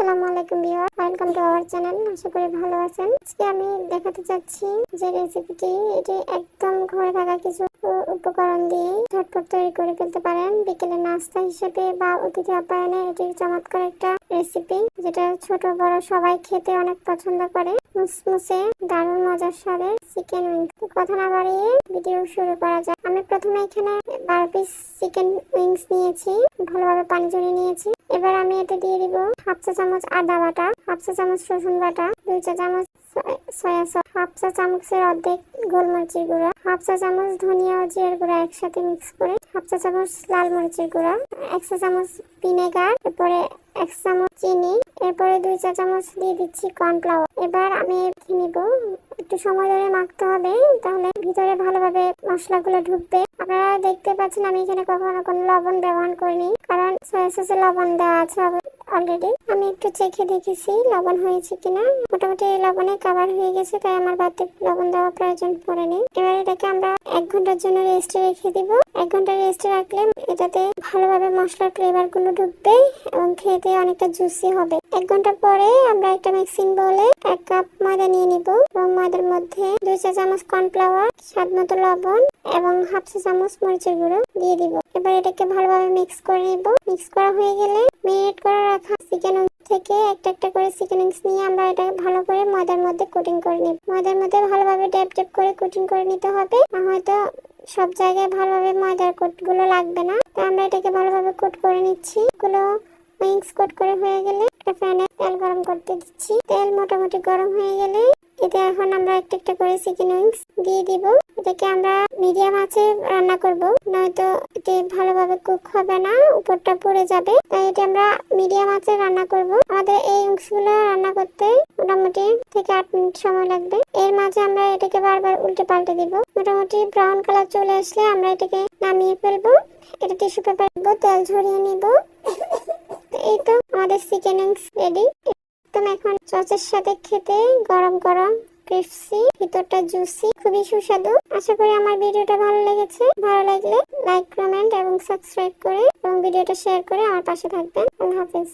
আসসালামু আলাইকুম viewer. Welcome to our channel আশা করি ভালো আছেন। আজকে আমি দেখাতে চাচ্ছি যে রেসিপিটি এটি একদম ঘরে থাকা কিছু উপকরণ দিয়ে ঝটপট তৈরি করে ফেলতে পারেন। বিকেলে নাস্তা হিসেবে বা অতিথি আপ্যায়নে এটি চমৎকার একটা রেসিপি যেটা ছোট, বড় সবাই খেতে অনেক পছন্দ করে। মুসমুসে দারুণ মজার স্বাদের চিকেন উইংস কথা না বাড়িয়ে ভিডিও শুরু করা যাক। আমি প্রথমে এখানে বারো পিস চিকেন উইংস নিয়েছি। ভালোভাবে পানি ঝরিয়ে নিয়েছি। এবার আমি এতে দিয়ে দিব হাফ চা চামচ আদা বাটা, হাফ চা চামচ রসুন বাটা, দুই চা চামচ সয়া- সস, হাফ চা চামচের অর্ধেক গোলমরিচের গুঁড়া, হাফ চা চামচ ধনিয়া ও জিরার গুঁড়া একসাথে মিক্স করে হাফ চা চামচ লাল মরিচের গুঁড়া, এক চা চামচ ভিনেগার, এরপরে এক চামচ চিনি, এরপরে দুই চা চামচ দিয়ে দিচ্ছি কর্নফ্লাওয়ার। এবার আমি নিব, একটু সময় ধরে মাখতে হবে, তাহলে ভিতরে ভালোভাবে মশলাগুলো ঢুকবে। আপনারা দেখতে পাচ্ছেন আমি এখানে কখনো কোনো লবণ ব্যবহার করিনি। কারণ সয়া সসে লবণ দেওয়া আছে অলরেডি আমি একটু চেখে দেখেছি লবণ হয়েছে কিনা। মোটামুটি লবণে কাবার হয়ে গেছে, তাই আমার বাড়তি লবণ দেওয়া প্রয়োজন পড়েনি। এবার এটাকে আমরা এক ঘণ্টার জন্য রেস্টে রেখে দিব। এক ঘণ্টা রেস্টে রাখলে এটাতে ভালোভাবে মশলার ফ্লেভারগুলো ঢুকবে এবং খেতে অনেকটা জুসি হবে। এক ঘণ্টা পরে আমরা একটা মিক্সিং বলে এক কাপ ময়দা নিয়ে নিব এবং ময়দার মধ্যে দুই চা চামচ কর্নফ্লাওয়ার স্বাদ মতো লবণ এবং হাফ চা চামচ মরিচের গুঁড়ো দিয়ে দিব। এবার এটাকে ভালোভাবে মিক্স করে নিব। মিক্স করা হয়ে গেলে মেরিনেট করে রাখা চিকেন থেকে একটা একটা করে চিকেন উইংস নিয়ে আমরা এটা ভালো করে ময়দার মধ্যে কোটিং করে নিব। ময়দার মধ্যে ভালোভাবে ড্যাপ ড্যাপ করে কোটিং করে নিতে হবে। হয়তো সব জায়গায় ভালোভাবে ময়দার কোটগুলো লাগবে না। তো আমরা এটাকে ভালোভাবে কোট করে নিচ্ছি। গুলো উইংস কোট করে হয়ে গেলে একটা প্যানে তেল গরম করতে দিচ্ছি। তেল মোটামুটি গরম হয়ে গেলে এতে এখন আমরা একটা একটা করে চিকেন উইংস দিয়ে দিব। এটাকে আমরা মিডিয়াম আঁচে রান্না করব। নয়তো এটি ভালোভাবে কুক হবে না, উপরটা পড়ে যাবে। তাই এটা আমরা মিডিয়াম আঁচে রান্না করব। আমাদের এই উইংসগুলো রান্না করতে মোটামুটি থেকে আট মিনিট সময় লাগবে। এর মাঝে আমরা এটাকে বারবার উল্টে পাল্টে দিব। মোটামুটি ব্রাউন কালার চলে আসলে আমরা এটাকে নামিয়ে ফেলব। এটা টিস্যু পেপার তেল ঝরিয়ে নিব। এই তো আমাদের চিকেন উইংস রেডি একদম এখন সসের সাথে খেতে গরম গরম ক্রিসপি ভিতরটা জুসি খুবই সুস্বাদু। আশা করি আমার ভিডিওটা ভালো লেগেছে। ভালো লাগলে লাইক কমেন্ট এবং সাবস্ক্রাইব করে এবং ভিডিওটা শেয়ার করে আমার পাশে থাকবেন। আল্লাহ হাফেজ।